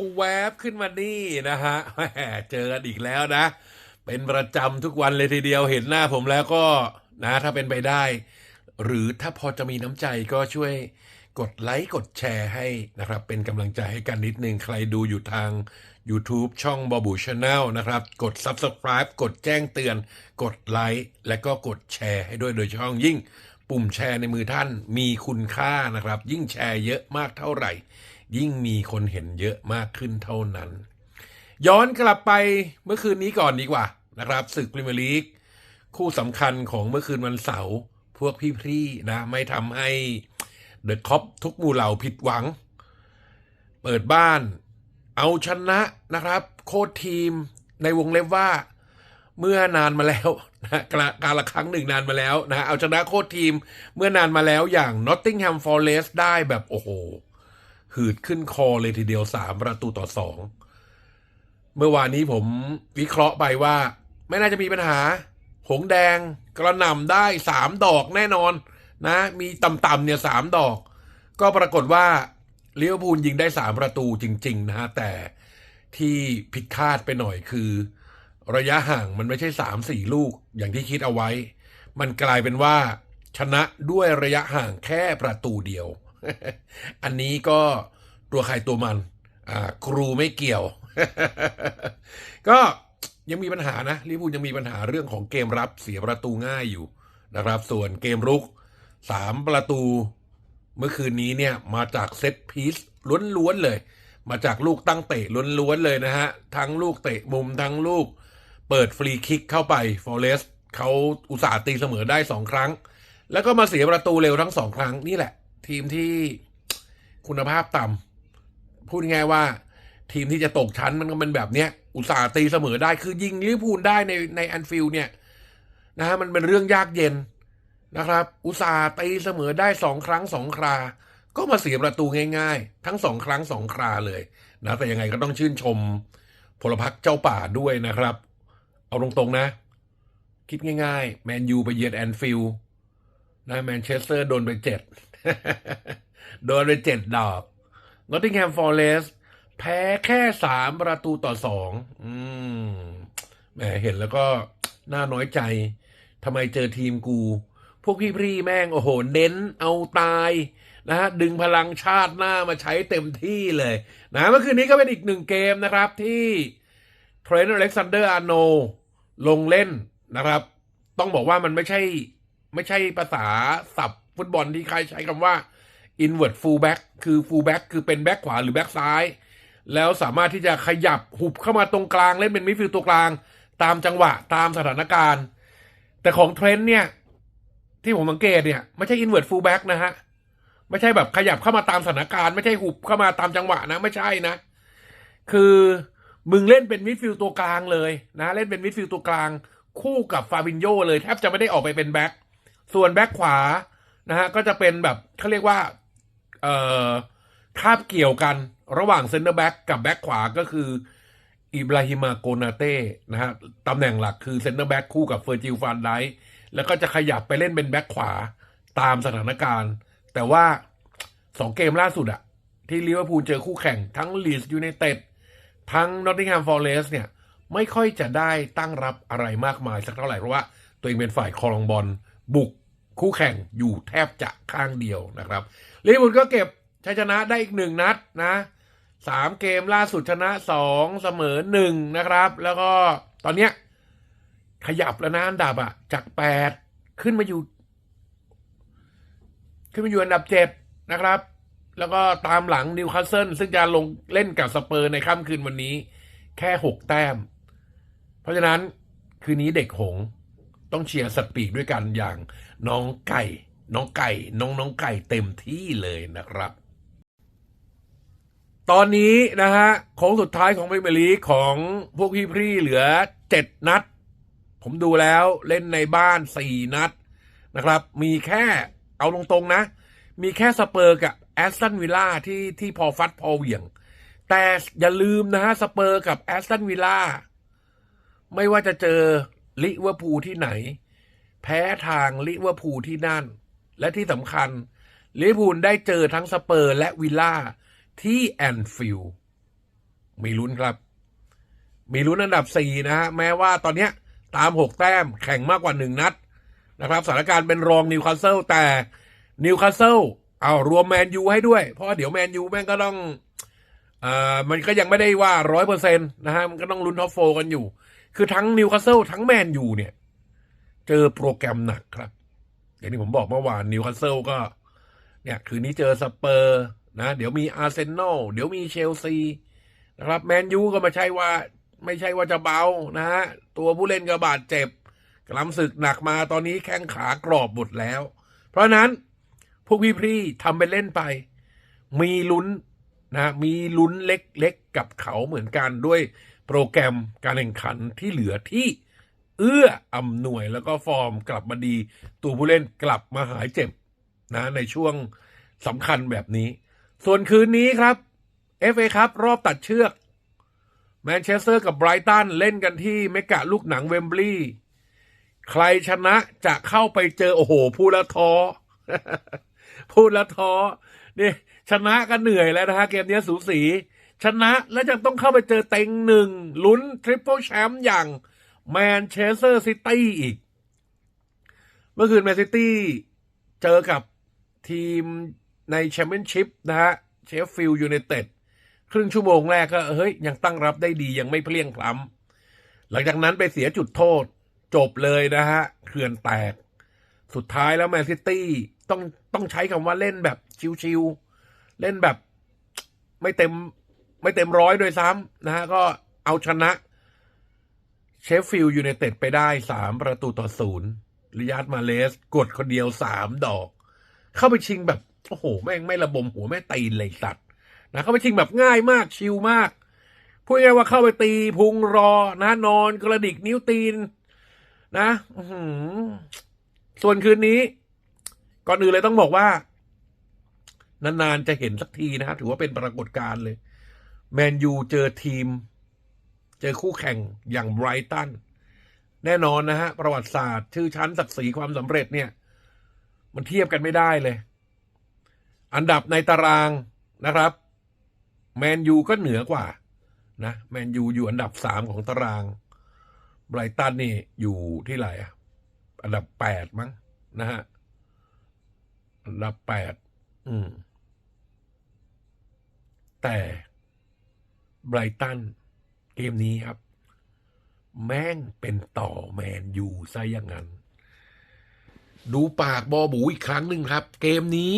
ชวบขึ้นมานี่นะฮะเจอกันอีกแล้วนะ เป็นประจำทุกวันเลยทีเดียวเห็นหน้าผมแล้วก็นะ ถ้าเป็นไปได้ หรือถ้าพอจะมีน้ำใจก็ช่วยกดไลค์กดแชร์ให้นะครับ เป็นกำลังใจให้กันนิดนึง ใครดูอยู่ทาง YouTube ช่องบอบูชาแนลนะครับ กด Subscribe กดแจ้งเตือน กดไลค์และก็กดแชร์ให้ด้วยโดยเฉพาะยิ่ง ปุ่มแชร์ในมือท่านมีคุณค่านะครับ ยิ่งแชร์เยอะมากเท่าไหร่ ยิ่งมีคนเห็นเยอะมากขึ้นเท่านั้น ย้อนกลับไปเมื่อคืนนี้ก่อนดีกว่านะครับศึกพรีเมียร์ลีกคู่สำคัญของเมื่อคืนวันเสาร์พวกพี่ๆนะ ไม่ทำให้เดอะคอปทุกหมู่เหล่าผิดหวัง เปิดบ้าน เอาชนะนะครับ โค้ชทีมในวงเล็บว่าเมื่อนานมาแล้วนะกาการละครั้งหนึ่งนานมาแล้วนะเอาชนะโค้ชทีมเมื่อนานมาแล้วอย่าง Nottingham Forest ได้แบบโอ้โห หืดขึ้นคอเลยทีเดียวสามประตูต่อสองเมื่อวานนี้ผมวิเคราะห์ไปว่า ไม่น่าจะมีปัญหา หงแดงกระหน่ำได้สามดอกแน่นอนนะ มีต่ำๆเนี่ยสามดอก ก็ปรากฏว่าลิเวอร์พูลยิงได้สามประตูจริง ๆ นะฮะ แต่ที่ผิดคาดไปหน่อยคือ ระยะห่างมันไม่ใช่สามสี่ลูกอย่างที่คิดเอาไว้ มันกลายเป็นว่าชนะด้วยระยะห่างแค่ประตูเดียว อันนี้ก็ตัวใครตัวมัน อ่า ครูไม่เกี่ยว ก็ยังมีปัญหานะลิเวอร์พูลยังมีปัญหาเรื่องของเกมรับเสียประตูง่ายอยู่นะครับ ส่วนเกมรุกสามประตู เมื่อคืนนี้เนี่ยมาจากเซตพีซล้วนๆเลย มาจากลูกตั้งเตะล้วนๆเลยนะฮะ ทั้งลูกเตะมุมทั้งลูก เปิดฟรีคิกเข้าไปฟอเรสเขาอุตส่าห์ตีเสมอได้สองครั้ง แล้วก็มาเสียประตูเร็วทั้งสองครั้งนี่แหละ ทีมที่คุณภาพต่ำพูดง่ายว่า ทีมที่จะตกชั้นมันก็เป็นแบบเนี้ย อุตส่าห์ตีเสมอได้คือยิงลิเวอร์พูลได้ในในแอนฟิลเนี่ย นะฮะมันเป็นเรื่องยากเย็นนะครับ อุตส่าห์ตีเสมอได้สองครั้งสองครา ก็มาเสียประตูง่าย ๆ ทั้งสองครั้งสองคราเลยนะแต่ยังไงก็ต้องชื่นชมพลพรรคเจ้าป่าด้วยนะครับ เอาตรงๆนะ คิดง่ายๆ แมนยูไปเยือนแอนฟิลด์นะแมนเชสเตอร์โดนไปเจ็ด โดนไปเจ็ดดอกนอตติงแฮมฟอร์เรสแพ้แค่สามประตูต่อสองอืมแหมเห็นแล้วก็น่าน้อยใจทำไมเจอทีมกู พวกพี่พี่ๆแม่งโอ้โห เน้นเอาตายนะฮะดึงพลังชาติหน้ามาใช้เต็มที่เลยนะเมื่อคืนนี้ก็เป็นอีกหนึ่งเกมนะครับที่เทรนต์อเล็กซานเดอร์อาโนลงเล่นนะครับ ต้องบอกว่ามันไม่ใช่ไม่ใช่ภาษาศัพท์ ฟุตบอลที่ใครใช้คำว่า invert fullback คือ fullback คือเป็นแบ็คขวาหรือแบ็คซ้าย แล้วสามารถที่จะขยับหุบเข้ามาตรงกลางเล่นเป็นมิดฟิลด์ตัวกลาง ตามจังหวะตามสถานการณ์ แต่ของเทรนต์เนี่ย ที่ผมสังเกตเนี่ยไม่ใช่ invert fullback นะฮะไม่ใช่แบบขยับเข้ามาตามสถานการณ์ไม่ใช่หุบเข้ามาตามจังหวะนะไม่ใช่นะ คือมึงเล่นเป็นมิดฟิลด์ตัวกลางเลยนะ เล่นเป็นมิดฟิลด์ตัวกลาง คู่กับฟาบินโยเลยแทบจะไม่ได้ออกไปเป็นแบ็คส่วนแบ็คขวา นะฮะก็จะเป็นแบบเขาเรียกว่าเอ่อคาบเกี่ยวกันระหว่างเซนเตอร์แบ็กกับแบ็คขวาก็คืออิบราฮิมาโกนาเต้นะฮะตำแหน่งหลักคือเซนเตอร์แบ็กคู่กับเฟอร์จิลฟานไดแล้วก็จะขยับไปเล่นเป็นแบ็คขวาตามสถานการณ์ แต่ว่าสองเกมล่าสุดอะที่ลิเวอร์พูลเจอคู่แข่งทั้งลีสยูไนเต็ดทั้งนอตติงแฮมฟอร์เรสเนี่ย ไม่ค่อยจะได้ตั้งรับอะไรมากมายสักเท่าไหร่ เพราะว่าตัวเองเป็นฝ่ายครองบอลบุก คู่แข่งอยู่แทบจะข้างเดียวนะครับลิเวอร์พูลก็เก็บชัยชนะได้อีกหนึ่งนัดนะสามเกมล่าสุดชนะสองเสมอหนึ่งนะครับ แล้วก็ตอนเนี้ยขยับแล้วนะอันดับอะจากแปดขึ้นมาอยู่ ขึ้นมาอยู่อันดับเจ็ดนะครับ แล้วก็ตามหลังนิวคาสเซิลซึ่งจะลงเล่นกับสเปอร์ในค่ำคืนวันนี้ แค่หกแต้ม เพราะฉะนั้นคืนนี้เด็กหง ต้องเชียร์สปีกด้วยกันอย่างน้องไก่ น้องไก่ น้องน้องไก่เต็มที่เลยนะครับ ตอนนี้นะฮะโค้งสุดท้ายของพรีเมลีของพวกพี่พรี่เหลือเจ็ดนัด ผมดูแล้วเล่นในบ้านสี่นัดนะครับ มีแค่เอาตรงๆนะ มีแค่สเปอร์กับแอสตันวิลล่าที่ที่พอฟัดพอเหวี่ยง แต่อย่าลืมนะฮะสเปอร์กับแอสตันวิลล่าไม่ว่าจะเจอ ลิเวอร์พูลที่ไหน แพ้ทางลิเวอร์พูลที่นั่น และที่สำคัญลิเวอร์พูลได้เจอทั้งสเปอร์และวิลล่าที่แอนฟิลด์มีลุ้นครับ มีลุ้นอันดับสี่นะฮะ แม้ว่าตอนนี้ตามหกแต้มแข่งมากกว่าหนึ่งนัดนะครับสถานการณ์เป็นรองนิวคาสเซิลแต่นิวคาสเซิลเอารวมแมนยูให้ด้วย เพราะเดี๋ยวแมนยูแม่งก็ต้องเอ่อมันก็ยังไม่ได้ว่าร้อยเปอร์เซ็นต์นะฮะ มันก็ต้องลุ้นท็อปโฟกันอยู่ คือทั้งนิวคาสเซิลทั้งแมนยูเนี่ย เจอโปรแกรมหนักครับ อย่างที่ผมบอกเมื่อวานนิวคาสเซิลก็ เนี่ย คืนนี้เจอสเปอร์นะ เดี๋ยวมีอาร์เซนอลเดี๋ยวมีเชลซีนะครับแมนยูก็ไม่ใช่ว่า ไม่ใช่ว่าจะเบานะฮะตัวผู้เล่นก็บาดเจ็บกล้ำศึกหนักมาตอนนี้แข้งขากรอบหมดแล้ว เพราะนั้นพวกพี่ๆทำไปเล่นไป มีลุ้นนะ มีลุ้นเล็กๆกับเขาเหมือนกันด้วย โปรแกรมการแข่งขันที่เหลือที่เอื้ออำนวยแล้วก็ฟอร์มกลับมาดี ตัวผู้เล่นกลับมาหายเจ็บนะในช่วงสำคัญแบบนี้ ส่วนคืนนี้ครับ FA ครับรอบตัดเชือกแมนเชสเตอร์กับไบรตันเล่นกันที่เมกะลูกหนังเวมบลีย์ใครชนะจะเข้าไปเจอ โอ้โห พูดแล้วท้อ พูดแล้วท้อนี่ชนะก็เหนื่อยแล้วนะฮะ เกมนี้สูสี ชนะแล้วจะต้องเข้าไปเจอเต็งหนึ่งลุ้นทริปเปิลแชมป์อย่างแมนเชสเตอร์ซิตี้อีก เมื่อคืนแมนซิตี้เจอกับทีมในแชมเปี้ยนชิพนะฮะเชฟฟิลด์ยูไนเต็ดครึ่งชั่วโมงแรกก็เฮ้ย ยังตั้งรับได้ดียังไม่เพลียงพล้ำหลังจากนั้นไปเสียจุดโทษจบเลยนะฮะเขื่อนแตก สุดท้ายแล้วแมนซิตี้ต้องต้องใช้คำว่าเล่นแบบชิวๆเล่นแบบไม่เต็ม ไม่เต็มร้อยโดวยซ้ำนะฮะก็เอาชนะ เชฟฟิลด์ยูไนเต็ดไปได้สามประตูต่อศูนย์ริยาดมาเลส กดคนเดียวสามดอก เข้าไปชิงแบบ โอ้โห แม่งไม่ระบมหัว แม่ตีนเลยสัตว์นะเข้าไปชิงแบบง่ายมากชิลมากพูดง่ายว่าเข้าไปตีพุงรอนะนอนกระดิกนิ้วตีน นะส่วนคืนนี้ ก่อนอื่นเลยต้องบอกว่า นานๆจะเห็นสักทีนะฮะถือว่าเป็นปรากฏการณ์เลย แมนยูเจอทีม เจอคู่แข่งอย่างไบรตันแน่นอนนะฮะ ประวัติศาสตร์ชื่อชั้นศักดิ์ศรีความสำเร็จเนี่ย มันเทียบกันไม่ได้เลย อันดับในตารางนะครับแมนยูก็เหนือกว่านะแมนยูอยู่อันดับสามของตารางไบรตันนี่อยู่ที่ไหนอะอันดับแปดมั้งนะฮะอันดับแปดอืมแต่ ไบรตันเกมนี้ครับ แม่งเป็นต่อแมนยูซะอย่างนั้น ดูปากบอบูอีกครั้งหนึ่งครับ เกมนี้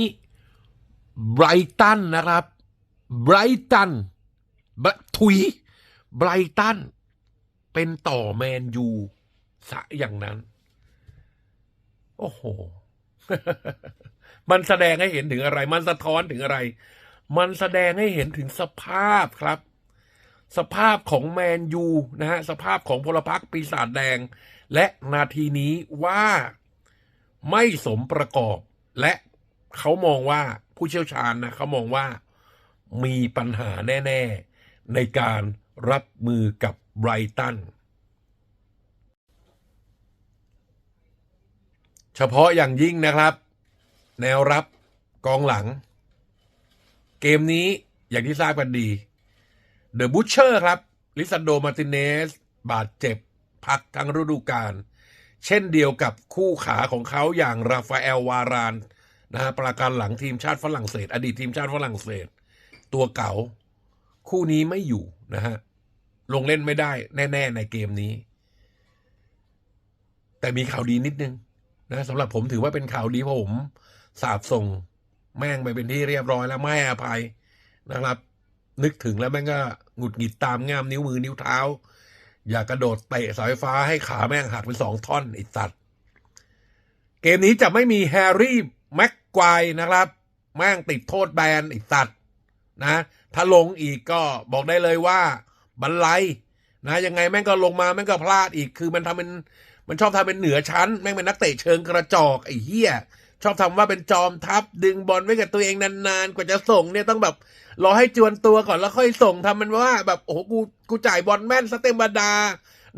ไบรตันนะครับไบรตันบทุยไบรตันเป็นต่อแมนยูซะอย่างนั้น โอ้โห มันแสดงให้เห็นถึงอะไร มันสะท้อนถึงอะไร มันแสดงให้เห็นถึงสภาพครับ สภาพของแมนยูนะฮะสภาพของพลพรรคปีศาจแดง และนาทีนี้ว่าไม่สมประกอบ และเขามองว่าผู้เชี่ยวชาญนะเขามองว่ามีปัญหาแน่ ๆ ในการรับมือกับไบรตัน เฉพาะอย่างยิ่งนะครับ แนวรับกองหลัง เกมนี้อย่างที่ทราบกันดี เดอะบูชเชอร์ครับลิซันโดมาติเนสบาดเจ็บพักทั้งฤดูกาลเช่นเดียวกับคู่ขาของเขาอย่างราฟาเอลวารานนะฮะประการหลังทีมชาติฝรั่งเศส อดีตทีมชาติฝรั่งเศส ตัวเก่า คู่นี้ไม่อยู่นะฮะลงเล่นไม่ได้แน่ ๆ ในเกมนี้ แต่มีข่าวดีนิดนึงนะสำหรับผมถือว่าเป็นข่าวดีเพราะผมสาบส่ง แม่งไปเป็นที่เรียบร้อยแล้วไม่อภัยนะครับ นึกถึงแล้วแม่งก็หงุดหงิดตามง่ามนิ้วมือนิ้วเท้า อยากกระโดดเตะสาไฟฟ้าให้ขาแม่งหักเป็นสองท่อนไอ้สัตว์เกมนี้จะไม่มีแฮร์รี่แม็กควายนะครับ แม่งติดโทษแบนไอ้สัตว์นะ ถ้าลงอีกก็บอกได้เลยว่าบันไลนะยังไงแม่งก็ลงมาแม่งก็พลาดอีกคือมันทำเป็นมันชอบทำเป็นเหนือชั้น แม่งเป็นนักเตะเชิงกระจอกไอ้เหี้ย ชอบทำว่าเป็นจอมทัพดึงบอลไว้กับตัวเองนานๆ กว่าจะส่งเนี่ยต้องแบบรอให้จวนตัวก่อนแล้วค่อยส่งทำมันว่า แบบโอ้โหกูกูจ่ายบอลแม่นสเต็มบาดา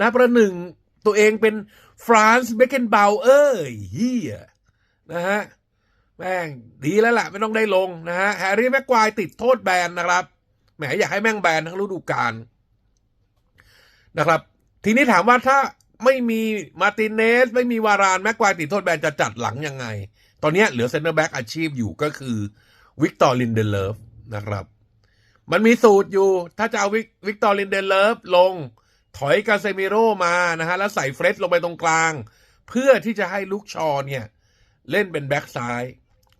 นะประหนึ่งตัวเองเป็นฟรานซ์เบคเกนเบาเอ้ยเฮียนะฮะแม่งดีแล้วล่ะ ไม่ต้องได้ลงนะฮะแฮร์รี่แม็กควายติดโทษแบนนะครับแหมอยากให้แม่งแบนทั้งฤดูกาลนะครับ ทีนี้ถามว่าถ้าไม่มีมาตินเนส ไม่มีวารานแม็กควายติดโทษแบนจะจัดหลังยังไง ตอนนี้เหลือเซนเตอร์แบ็กอาชีพอยู่ก็คือวิกตอร์ลินเดเลฟนะครับ มันมีสูตรอยู่ ถ้าจะเอาวิกตอร์ลินเดเลฟลงถอยกาเซมิโร่มานะฮะแล้วใส่เฟรดลงไปตรงกลาง เพื่อที่จะให้ลูกชอเนี่ย เล่นเป็นแบ็กซ้าย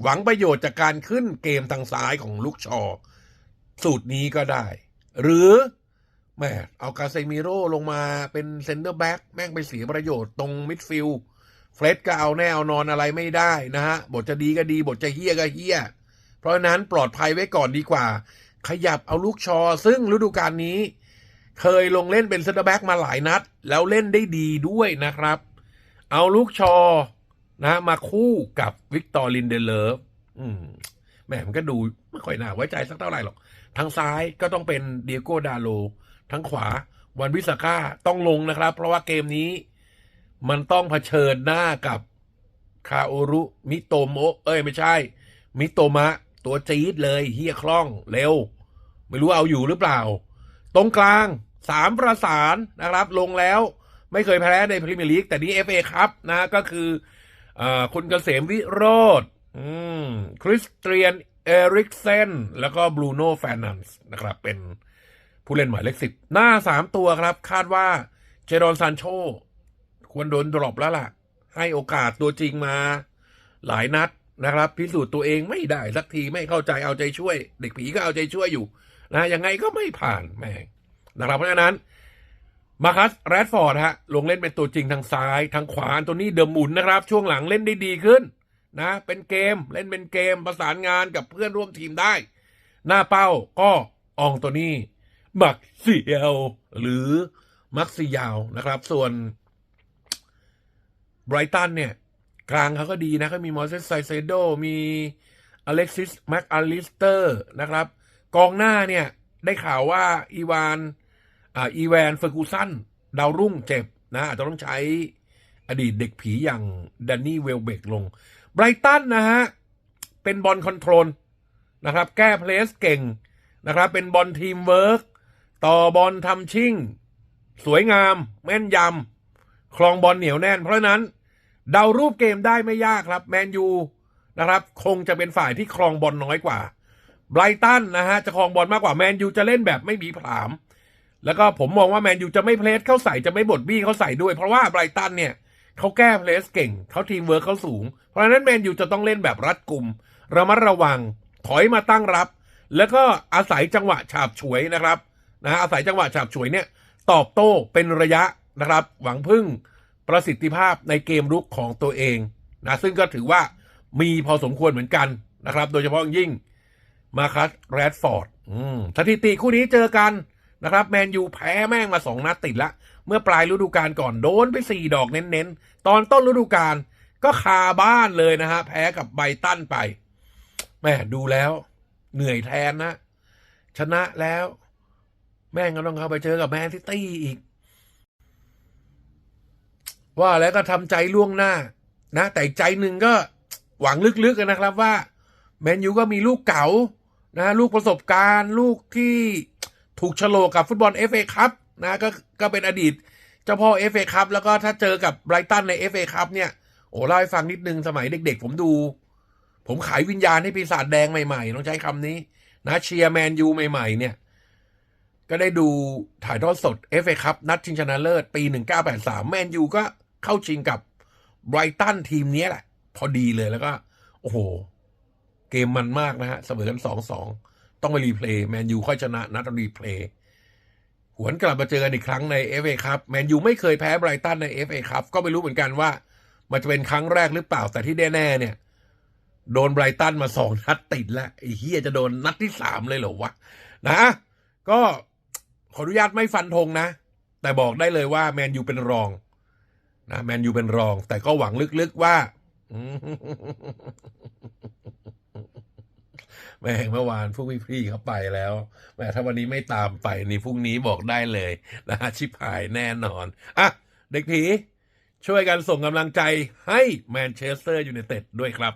หวังประโยชน์จากการขึ้นเกมทางซ้ายของลูกชอ สูตรนี้ก็ได้ หรือแม่เอากาเซมิโร่ลงมาเป็นเซนเตอร์แบ็กแม่งไปเสียประโยชน์ตรงมิดฟิลด์ เฟรดก็เอาแน่เอานอนอะไรไม่ได้นะฮะบทจะดีก็ดี บทจะเฮี้ยก็เฮี้ย เพราะนั้นปลอดภัยไว้ก่อนดีกว่า ขยับเอาลูกชอ ซึ่งฤดูกาลนี้ เคยลงเล่นเป็นเซนเตอร์แบ็กมาหลายนัด แล้วเล่นได้ดีด้วยนะครับ เอาลูกชอนะมาคู่กับวิกตอร์ลินเดเลฟอืมแหมมันก็ดูไม่ค่อยน่าไว้ใจสักเท่าไหร่หรอก ทางซ้ายก็ต้องเป็นเดียโกดาโล ทั้งขวาวันวิสาก้าต้องลงนะครับ เพราะว่าเกมนี้ มันต้องเผชิญหน้ากับคาโอรุมิโตโมะเอ้ยไม่ใช่ มิโตมะ ตัวจี๊ดเลยเฮียคล่องเร็ว ไม่รู้เอาอยู่หรือเปล่า ตรงกลางสามประสานนะครับ ลงแล้วไม่เคยแพ้ในพรีเมียร์ลีกแต่นี้ FA ครับนะก็คืออคุณเกษมวิโรธคริสเตียนเอริกเซนแล้วก็บรูโน่แฟนนันส์นะครับ เป็นผู้เล่นหมายเลขสิบหน้าสามตัวครับ คาดว่าเจดอนซานโช ควรโดนดรอปแล้วล่ะ ให้โอกาสตัวจริงมา หลายนัดนะครับ พิสูจน์ตัวเองไม่ได้สักทีไม่เข้าใจเอาใจช่วย เด็กผีก็เอาใจช่วยอยู่นะยังไงก็ไม่ผ่านแม่งนะครับเพราะฉะนั้นมาคัสแรดฟอร์ดฮะลงเล่นเป็นตัวจริงทางซ้ายทางขวาตัวนี้เดอะหมุนนะครับ ช่วงหลังเล่นได้ดีขึ้นนะเป็นเกมเล่นเป็นเกมประสานงานกับเพื่อนร่วมทีมได้ หน้าเป้าก็อองตัวนี้มักเซียวหรือมักซิยาวนะครับ ส่วน ไบรตันเนี่ย กลางเขาก็ดีนะเขามีมอสเซสไซเซโดมีอเล็กซิสแม็กอลิสเตอร์นะครับ กองหน้าเนี่ย ได้ข่าวว่าอีวานอ่าอีแวนเฟอร์กูสันดาวรุ่งเจ็บนะอาจจะต้องใช้อดีตเด็กผีอย่างแดนนี่เวลเบกลงไบรตันนะฮะ เป็นบอลคอนโทรลนะครับ แก้เพลสเก่งนะครับ เป็นบอลทีมเวิร์กต่อบอลทำชิ่ง สวยงาม แม่นยำ คลองบอลเหนียวแน่น เพราะฉะนั้นเดารูปเกมได้ไม่ยากครับแมนยูนะครับ คงจะเป็นฝ่ายที่ครองบอลน้อยกว่าไบรตันนะฮะจะครองบอลมากกว่าแมนยูจะเล่นแบบไม่มีผลาม แล้วก็ผมมองว่าแมนยูจะไม่เพลสเข้าใส่จะไม่บดบี้เข้าใส่ด้วย เพราะว่าไบรตันเนี่ยเขาแก้เพลสเก่งเขาทีมเวิร์คเขาสูง เพราะฉะนั้นแมนยูจะต้องเล่นแบบรัดกุมระมัดระวัง ถอยมาตั้งรับ แล้วก็อาศัยจังหวะฉาบฉวยนะครับนะฮะอาศัยจังหวะฉาบฉวยเนี่ย ตอบโต้เป็นระยะ นะครับ หวังพึ่งประสิทธิภาพในเกมรุกของตัวเองนะซึ่งก็ถือว่ามีพอสมควรเหมือนกันนะครับ โดยเฉพาะยิ่งมาคัสแรดฟอร์ดสถิติคู่นี้เจอกันนะครับแมนยูแพ้แม่งมาสองนัดติดละ เมื่อปลายฤดูกาลก่อนโดนไปสี่ดอกเน้นๆ ตอนต้นฤดูกาลก็คาบ้านเลยนะฮะ แพ้กับไบตันไปแม่ดูแล้ว เหนื่อยแทนนะ ชนะแล้ว แม่งก็ต้องเข้าไปเจอกับแมนซิตี้อีก ว่าแล้วก็ทำใจล่วงหน้านะแต่ใจหนึ่งก็หวังลึกๆนะครับว่าแมนยูก็มีลูกเก๋านะลูกประสบการณ์ ลูกที่ถูกฉลกกับฟุตบอลเอฟเอคัพนะก็ก็เป็นอดีตเจ้าพ่อเอฟเอคัพแล้วก็ถ้าเจอกับไบรตันในเอฟเอคัพเนี่ยโอ้เล่าให้ฟังนิดนึงสมัยเด็ก ๆ ผมดู ผมขายวิญญาณให้ปีศาจแดงใหม่ๆ ต้องใช้คำนี้ นะเชียร์แมนยูใหม่ๆ เนี่ย ก็ได้ดูถ่ายทอดสด FA ครับนัดชิงชนะเลิศปี 1983 แมนยูก็ เข้าชิงกับไบรตันทีมนี้แหละ พอดีเลยแล้วก็ โอ้โห เกมมันมากนะฮะ เสมอกัน2-2ต้องไปรีเพลย์แมนยูค่อยชนะนัดรีเพลย์หวนกลับมาเจอกันอีกครั้งใน FA ครับแมนยูไม่เคยแพ้ไบรตันใน FA ครับก็ไม่รู้เหมือนกันว่า มันจะเป็นครั้งแรกหรือเปล่าแต่ที่แน่ๆเนี่ย โดนไบรตันมาสองนัดติดแล้วไอ้เฮียจะโดนนัดที่สามเลยเหรอวะนะ ก็ขออนุญาตไม่ฟันธงนะ แต่บอกได้เลยว่าแมนยูเป็นรอง นะแมนยูเป็นรอง แต่ก็หวังลึกๆว่าแม่งเมื่อวานพวกพี่ๆเขาไปแล้วแม่ถ้าวันนี้ไม่ตามไปนี่พรุ่งนี้บอกได้เลยนะชิบหายแน่นอนอะเด็กผีช่วยกันส่งกำลังใจให้แมนเชสเตอร์ยูไนเต็ดด้วยครับ